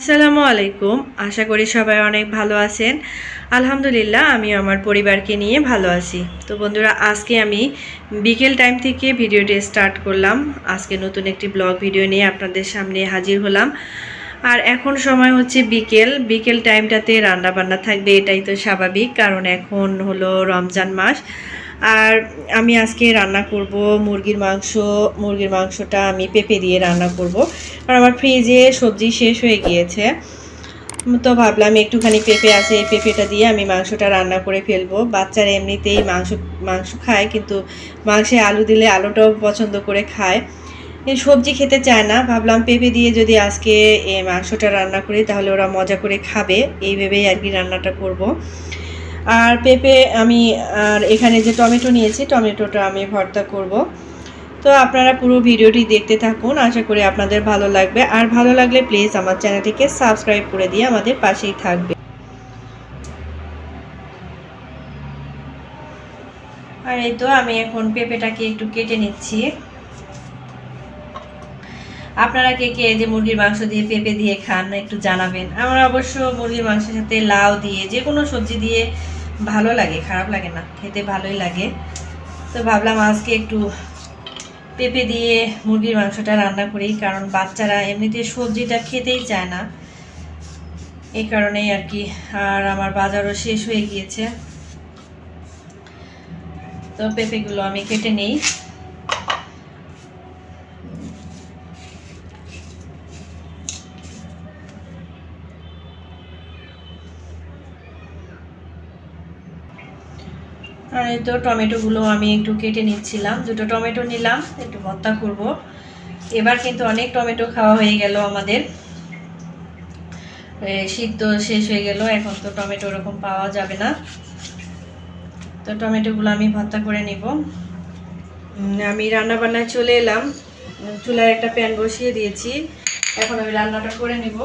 আসসালামু আলাইকুম। আশা করি সবাই অনেক ভালো আছেন। আলহামদুলিল্লাহ আমি আমার পরিবারকে নিয়ে ভালো আছি। তো বন্ধুরা, আজকে আমি বিকেল টাইম থেকে ভিডিওটি স্টার্ট করলাম। আজকে নতুন একটি ব্লগ ভিডিও নিয়ে আপনাদের সামনে হাজির হলাম। আর এখন সময় হচ্ছে বিকেল। বিকেল টাইমটাতে রান্না বান্না থাকবে, এটাই তো স্বাভাবিক। কারণ এখন হলো রমজান মাস। আর আমি আজকে রান্না করব মুরগির মাংস, মুরগির মাংসটা আমি পেঁপে দিয়ে রান্না করব। আর আমার ফ্রিজে সবজি শেষ হয়ে গিয়েছে। তো ভাবলাম একটুখানি পেঁপে আছে, এই পেঁপেটা দিয়ে আমি মাংসটা রান্না করে ফেলব। বাচ্চারা এমনিতেই মাংস মাংস খায়, কিন্তু মাংসে আলু দিলে আলুটাও পছন্দ করে খায়। সবজি খেতে চায় না। ভাবলাম পেঁপে দিয়ে যদি আজকে মাংসটা রান্না করি, তাহলে ওরা মজা করে খাবে। এই ভেবেই আর কি রান্নাটা করব। আর পেঁপে আমি, আর এখানে যে টমেটো নিয়েছি, টমেটোটা আমি ভর্তা করব। তো আপনারা পুরো ভিডিওটি দেখতে থাকুন, আশা করি আপনাদের ভালো লাগবে। আর ভালো লাগলে প্লিজ আমার চ্যানেলটিকে সাবস্ক্রাইব করে দিয়ে আমাদের পাশেই থাকবে। আর এই তো আমি এখন পেঁপেটাকে একটু কেটে নিচ্ছি। আপনারা কে কে যে মুরগির মাংস দিয়ে পেঁপে দিয়ে খান, একটু জানাবেন। আমার অবশ্য মুরগির মাংসের সাথে লাউ দিয়ে, যে কোনো সবজি দিয়ে ভালো লাগে, খারাপ লাগে না, খেতে ভালোই লাগে। তো ভাবলাম আজকে একটু পেঁপে দিয়ে মুরগির মাংসটা রান্না করি, কারণ বাচ্চারা এমনিতে সবজিটা খেতেই চায় না। এই কারণেই আর কি, আর আমার বাজারও শেষ হয়ে গিয়েছে। তো পেঁপেগুলো আমি কেটে নিই। এই তো টমেটোগুলো আমি একটু কেটে নিচ্ছিলাম। দুটো টমেটো নিলাম, একটু ভর্তা করব। এবার কিন্তু অনেক টমেটো খাওয়া হয়ে গেল আমাদের। শীত তো শেষ হয়ে গেল, এখন তো টমেটো ওরকম পাওয়া যাবে না। তো টমেটোগুলো আমি ভর্তা করে নিব। আমি রান্না বান্নায় চলে এলাম। চুলায় একটা প্যান বসিয়ে দিয়েছি। এখন আমি রান্নাটা করে নিব।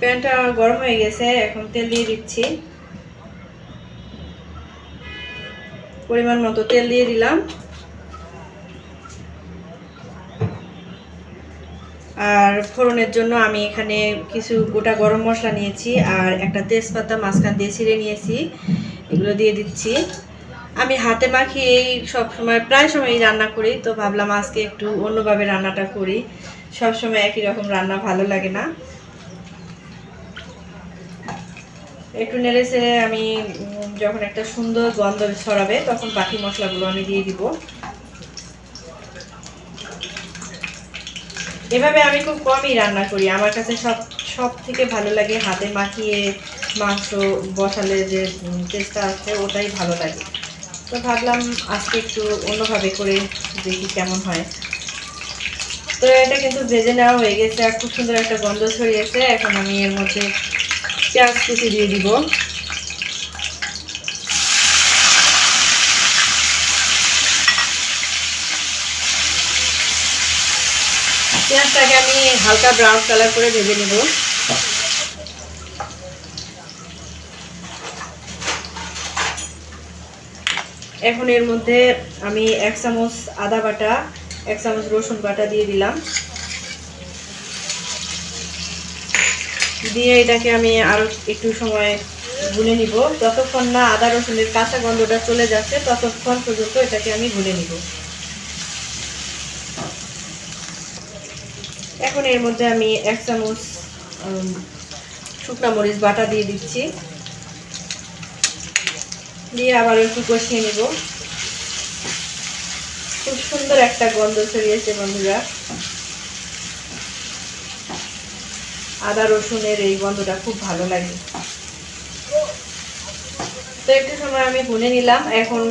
প্যানটা গরম হয়ে গেছে, এখন তেল দিয়ে দিচ্ছি। পরিমাণ মতো তেল দিয়ে দিলাম। আর ফোড়নের জন্য আমি এখানে কিছু গোটা গরম মশলা নিয়েছি আর একটা তেজপাতা মাঝখান দিয়ে ছিঁড়ে নিয়েছি, এগুলো দিয়ে দিচ্ছি। আমি হাতে মাখিয়েই সব সময়, প্রায় সময় রান্না করি, তো ভাবলাম আজকে একটু অন্যভাবে রান্নাটা করি। সব সময় একই রকম রান্না, ভালো লাগে না। একটু নেড়ে চেড়ে আমি যখন একটা সুন্দর গন্ধ ছড়াবে, তখন বাকি মশলাগুলো আমি দিয়ে দিব। এভাবে আমি খুব কমই রান্না করি। আমার কাছে সব সব থেকে ভালো লাগে হাতে মাখিয়ে মাংস বসালে যে টেস্টটা আছে, ওটাই ভালো লাগে। তো ভাবলাম আজকে একটু অন্যভাবে করে দেখি কেমন হয়। তো এটা কিন্তু ভেজে নেওয়া হয়ে গেছে আর খুব সুন্দর একটা গন্ধ ছড়িয়েছে। এখন আমি এর মধ্যে পেঁয়াজ কুচি দিয়ে দিব। পেঁয়াজটাকে আমি হালকা ব্রাউন কালার করে ভেজে নেব। এখন এর মধ্যে আমি এক চামচ আদা বাটা, এক চামচ রসুন বাটা দিয়ে দিলাম। দিয়ে এটাকে আমি আরও একটু সময় ভুনে নিব। যতক্ষণ না আদা রসুনের কাঁচা গন্ধটা চলে যাচ্ছে, ততক্ষণ পর্যন্ত এটাকে আমি ভুনে নিব। এখন এর মধ্যে আমি এক চামচ শুকনা মরিচ বাটা দিয়ে দিচ্ছি। দিয়ে আবার একটু কষিয়ে নিব। খুব সুন্দর একটা গন্ধ ছড়িয়েছে বন্ধুরা। আদা রসুনের এই গন্ধটা খুব ভালো লাগে। তো একটু সময় আমি ভুনে নিলাম। এখন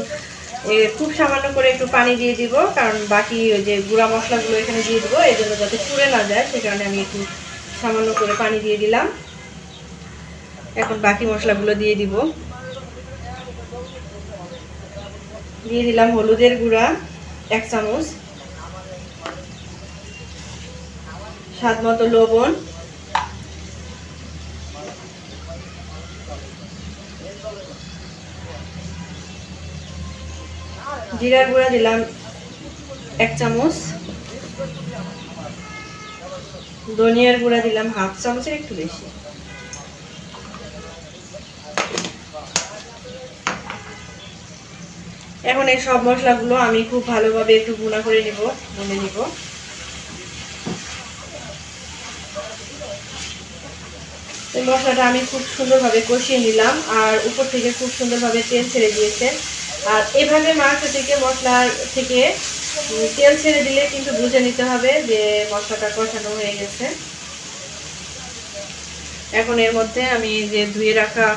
খুব সামান্য করে একটু পানি দিয়ে দিব, কারণ বাকি ওই যে গুঁড়া মশলাগুলো এখানে দিয়ে দিব, এই জন্য যাতে পুড়ে না যায় সে কারণে আমি একটু সামান্য করে পানি দিয়ে দিলাম। এখন বাকি মশলাগুলো দিয়ে দিব। দিয়ে দিলাম হলুদের গুঁড়া, এক চামচ। স্বাদ মতো লবণ। জিরার গুঁড়া দিলাম এক চামচ। ধনিয়ার গুঁড়া দিলাম হাফ চামচের একটু বেশি। এখন এই সব মশলাগুলো আমি খুব ভালোভাবে একটু গুঁড়া করে নিব, গুনে নিব। মশলাটা আমি খুব সুন্দরভাবে কষিয়ে নিলাম আর উপর থেকে খুব সুন্দরভাবে তেল ছেড়ে দিয়েছে। আর এভাবে মাংস থেকে মশলার থেকে তেল ছেড়ে দিলে কিন্তু বুঝে নিতে হবে যে মশলাটা কষানো হয়ে গেছে। এখন এর মধ্যে আমি যে ধুয়ে রাখা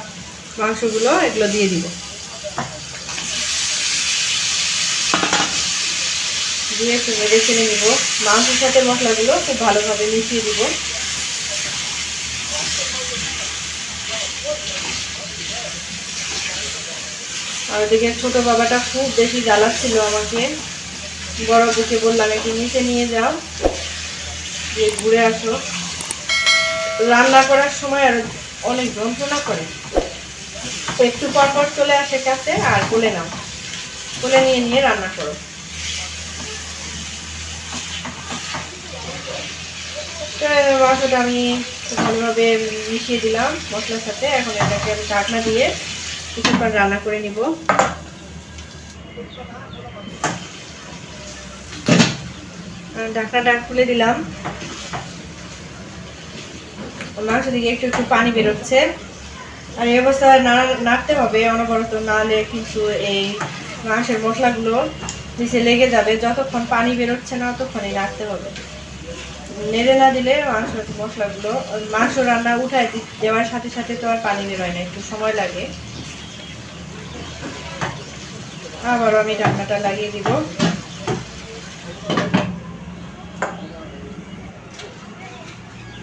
মাংসগুলো, এগুলো দিয়ে দিব। দিয়ে নেড়ে চেড়ে নিব। মাংসের সাথে মশলাগুলো খুব ভালোভাবে মিশিয়ে দিব। আর ওদিকে ছোট বাবাটা খুব বেশি জ্বালাচ্ছিল আমাকে। বড় বুকে বললাম, একটু নিচে নিয়ে যাও দিয়ে ঘুরে আসো। রান্না করার সময় আর অনেক যন্ত্রণা করে। একটু পর পর চলে আসে কাছে আর কোলে নাও। কোলে নিয়ে নিয়ে রান্না করো। মাংসটা আমি ভালোভাবে মিশিয়ে দিলাম মশলার সাথে। এখন এটাকে আমি ঢাকনা দিয়ে কিছুক্ষণ রান্না করে নিব। আর ঢাকনাটা খুলে দিলাম। মাংস দিকে একটু একটু পানি বেরোচ্ছে। আর এই অবস্থায় নাড়া- নাড়তে হবে, অনবরত নাহলে কিন্তু এই মাংসের মশলাগুলো নিচে লেগে যাবে। যতক্ষণ পানি বেরোচ্ছে না, ততক্ষণই নাড়তে হবে। নেড়ে না দিলে মাংস, মশলাগুলো, মাংস রান্না উঠায় দেওয়ার সাথে সাথে তো আর পানি বেরোয় না, একটু সময় লাগে। আবারও আমি ঢাকনাটা লাগিয়ে দিব।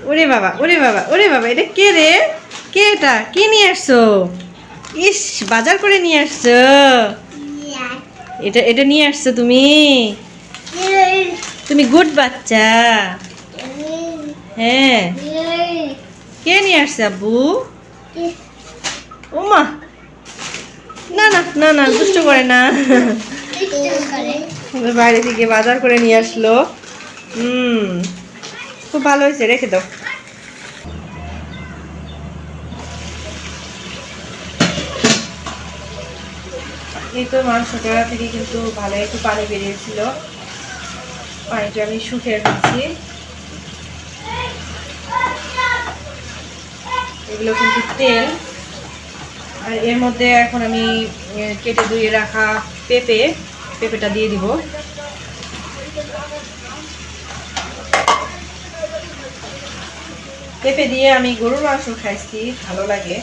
ওরে বাবা ওরে বাবা ওরে বাবা, এটা কে রে? কে এটা? কি নিয়ে আসছো? ইস, বাজার করে নিয়ে আসছো? এটা এটা নিয়ে আসছো তুমি? তুমি গুড বাচ্চা। হ্যাঁ। কে নিয়ে আসছে আব্বু? ওমা না না না না, দুষ্ট করে না। বাইরে থেকে বাজার করে নিয়ে আসলো। হুম, খুব ভালো হয়েছে, রেখে দাও। এই তো মাংসটা থেকে কিন্তু ভালো একটু পানি বেরিয়েছিল। পানিটা আমি শুকিয়ে ফেলছি এগুলো কিন্তু তেল। আর এর মধ্যে এখন আমি কেটে ধুয়ে রাখা পেঁপে, পেঁপেটা দিয়ে দিব। পেঁপে দিয়ে আমি গরুর মাংস খাইছি, ভালো লাগে।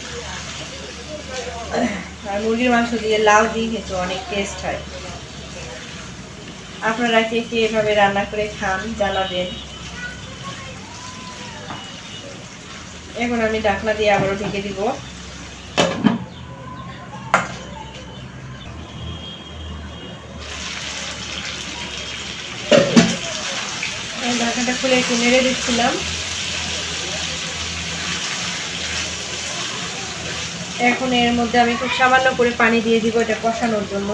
আর মুরগির মাংস দিয়ে লাউ দিয়ে খেতে অনেক টেস্ট হয়। আপনারা কে কে এভাবে রান্না করে খান জানাবেন। এখন আমি ঢাকনা দিয়ে আবারও ঢেকে দিব। আমি ঢাকনাটা খুলে একটু নেড়ে দিচ্ছিলাম। এখন এর মধ্যে আমি খুব সামান্য করে পানি দিয়ে দিব এটা কষানোর জন্য।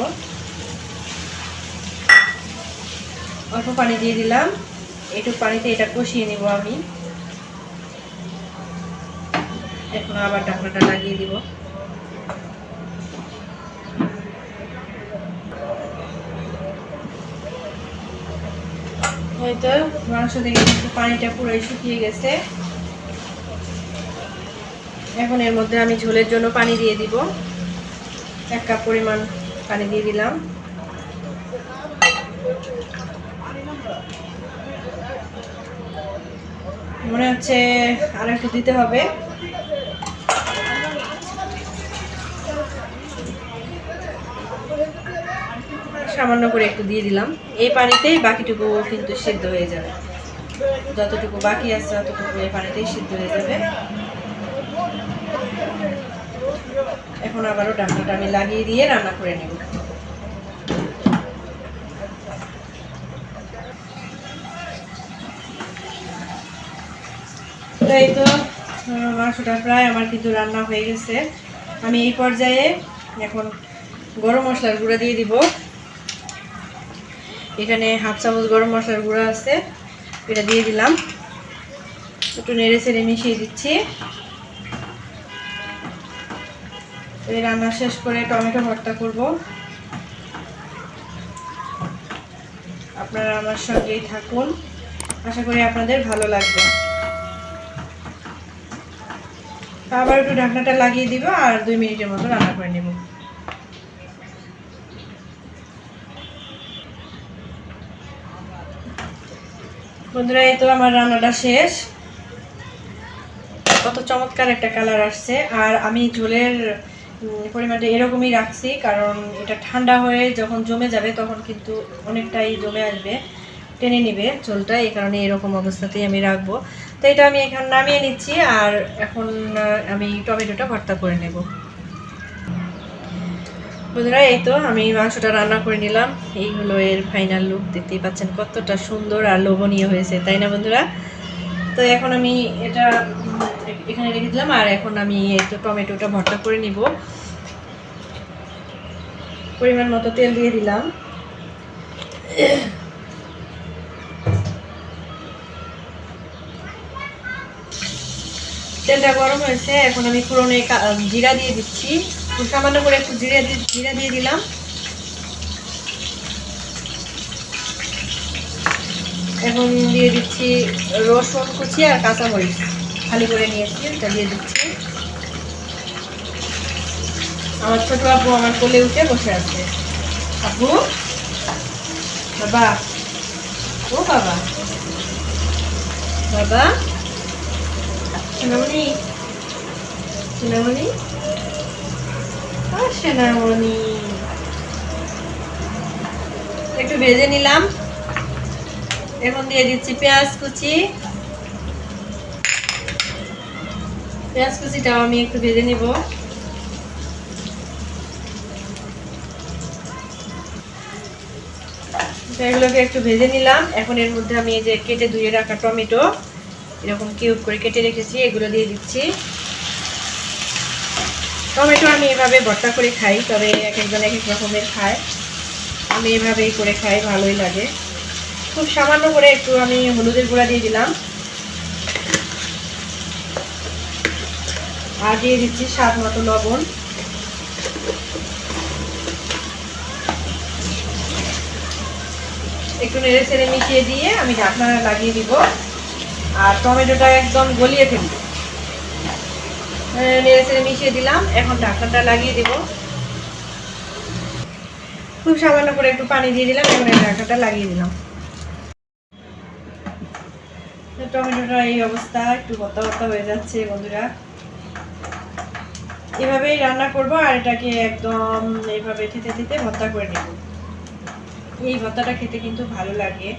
অল্প পানি দিয়ে দিলাম। একটু পানিতে এটা কষিয়ে নিব আমি। এখন আবার ঢাকনাটা লাগিয়ে দিব। হয়তো মাংস কিন্তু পানিটা পুরোই শুকিয়ে গেছে। এখন এর মধ্যে আমি ঝোলের জন্য পানি দিয়ে দিব। এক কাপ পরিমাণ পানি দিয়ে দিলাম। মনে হচ্ছে আর একটু দিতে হবে। সামান্য করে একটু দিয়ে দিলাম। এই পানিতেই বাকিটুকু কিন্তু সিদ্ধ হয়ে যাবে। যতটুকু বাকি আছে, ততটুকু এই পানিতেই সিদ্ধ হয়ে যাবে। এখন আবারও ঢাকনাটা আমি লাগিয়ে দিয়ে রান্না করে নেব। এই তো মাংসটা প্রায় আমার কিন্তু রান্না হয়ে গেছে। আমি এই পর্যায়ে এখন গরম মশলার গুঁড়া দিয়ে দিব। এখানে হাফ চামচ গরম মশলার গুঁড়া আছে, এটা দিয়ে দিলাম। একটু নেড়ে চেড়ে মিশিয়ে দিচ্ছি। রান্না শেষ করে টমেটো ভর্তা করব। আপনারা আমার সঙ্গেই থাকুন। আশা করি আপনাদের ভালো লাগবে। আবার একটু ঢাকনাটা লাগিয়ে দিব আর দুই মিনিটের মতো রান্না করে নেব। বন্ধুরা, এই তো আমার রান্নাটা শেষ। কত চমৎকার একটা কালার আসছে। আর আমি ঝোলের পরিমাণটা এরকমই রাখছি, কারণ এটা ঠান্ডা হয়ে যখন জমে যাবে তখন কিন্তু অনেকটাই জমে আসবে। টেনে নিবে ঝোলটা, এই কারণে এরকম অবস্থাতেই আমি রাখব। তো এটা আমি এখন নামিয়ে নিচ্ছি, আর এখন আমি টমেটোটা ভর্তা করে নেব। বন্ধুরা, এই তো আমি মাংসটা রান্না করে নিলাম। এই হলো এর ফাইনাল লুক দেখতেই পাচ্ছেন কতটা সুন্দর আর লোভনীয় হয়েছে, তাই না বন্ধুরা? তো এখন আমি এটা এখানে রেখে দিলাম, আর এখন আমি এই তো টমেটোটা ভর্তা করে নিব। পরিমাণ মতো তেল দিয়ে দিলাম। তেলটা গরম হয়েছে, এখন আমি পুরনো জিরা দিয়ে দিচ্ছি। সামান্য করে একটু জিরা জিরা দিয়ে দিলাম। এখন দিয়ে দিচ্ছি রসুন কুচি আর কাঁচামরিচ। খালি করে নিয়েছি ওটা দিয়ে দিচ্ছি। আমার ছোট আব্বু আমার কোলে উঠে বসে আছে। আব্বু বাবা? ও বাবা? বাবা? সোনামণি সোনামণি একটু ভেজে নিলাম। এখন দিয়ে দিচ্ছি পেঁয়াজ কুচি। পেঁয়াজ কুচিটাও আমি একটু ভেজে নিব। এগুলোকে একটু ভেজে নিলাম। এখন এর মধ্যে আমি এই যে কেটে ধুয়ে রাখা টমেটো, এরকম কিউব করে কেটে রেখেছি, এগুলো দিয়ে দিচ্ছি। টমেটো আমি এভাবে ভর্তা করে খাই, তবে এক একজন এক এক রকমের খায়। আমি এভাবেই করে খাই, ভালোই লাগে। খুব সামান্য করে একটু আমি হলুদের গুঁড়া দিয়ে দিলাম। আর দিয়ে দিচ্ছি স্বাদ মতো লবণ। একটু নেড়ে ছেড়ে মিশিয়ে দিয়ে আমি ঢাকনা লাগিয়ে দিব। আর টমেটোটা একদম গলিয়ে ফেলব। নেড়ে ছেড়ে মিশিয়ে দিলাম। এখন ঢাকনাটা লাগিয়ে দিব। খুব সামান্য করে একটু পানি দিয়ে দিলাম, এখন এই ঢাকনাটা লাগিয়ে দিলাম। টমেটোটা এই অবস্থা, একটু ভর্তা ভর্তা হয়ে যাচ্ছে বন্ধুরা। এভাবেই রান্না করব আর এটাকে একদম এইভাবে থেতে থেতে ভর্তা করে নেব। এই ভর্তাটা খেতে কিন্তু ভালো লাগে।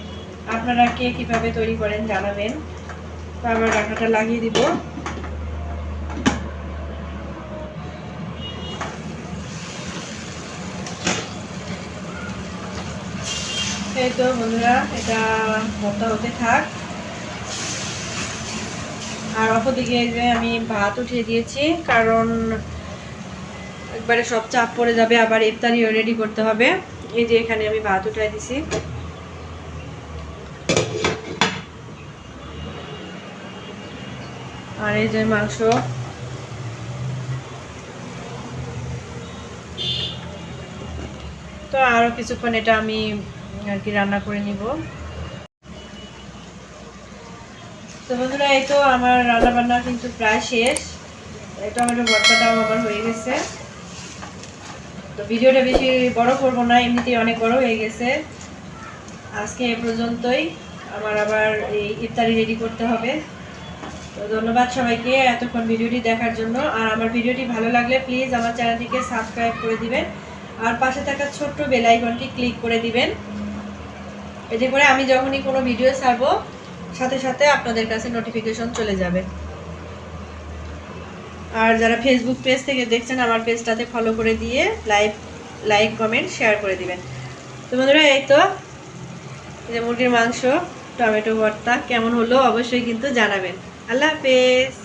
আপনারা কে কীভাবে তৈরি করেন জানাবেন। তো আবার রান্নাটা লাগিয়ে দিব। তো বন্ধুরা, এটা ভর্তা হতে থাক। আর অপরদিকে যে আমি ভাত উঠিয়ে দিয়েছি, কারণ একবারে সব চাপ পড়ে যাবে, আবার ইফতারিও রেডি করতে হবে। এই যে এখানে আমি ভাত উঠাই দিছি। আর এই যে মাংস। তো আরও কিছুক্ষণ এটা আমি আর কি রান্না করে নিব। তো বন্ধুরা, এই তো আমার রান্না বান্না কিন্তু প্রায় শেষ। টমেটো ভর্তাটাও আমার হয়ে গেছে। তো ভিডিওটা বেশি বড় করব না, এমনিতেই অনেক বড় হয়ে গেছে। আজকে এ পর্যন্তই। আমার আবার এই ইফতারি রেডি করতে হবে। তো ধন্যবাদ সবাইকে এতক্ষণ ভিডিওটি দেখার জন্য। আর আমার ভিডিওটি ভালো লাগলে প্লিজ আমার চ্যানেলটিকে সাবস্ক্রাইব করে দিবেন। আর পাশে থাকা ছোট্ট বেল আইকনটি ক্লিক করে দিবেন। এতে করে আমি যখনই কোনো ভিডিও ছাড়বো, সাথে সাথে আপনাদের কাছে নোটিফিকেশন চলে যাবে। আর যারা ফেসবুক পেজ থেকে দেখছেন আমার পেজটাতে ফলো করে দিয়ে লাইক লাইক কমেন্ট শেয়ার করে দিবেন। তো বন্ধুরা, এই তো। যে মুরগির মাংস, টমেটো ভর্তা কেমন হলো অবশ্যই কিন্তু জানাবেন। আল্লাহ হাফেজ।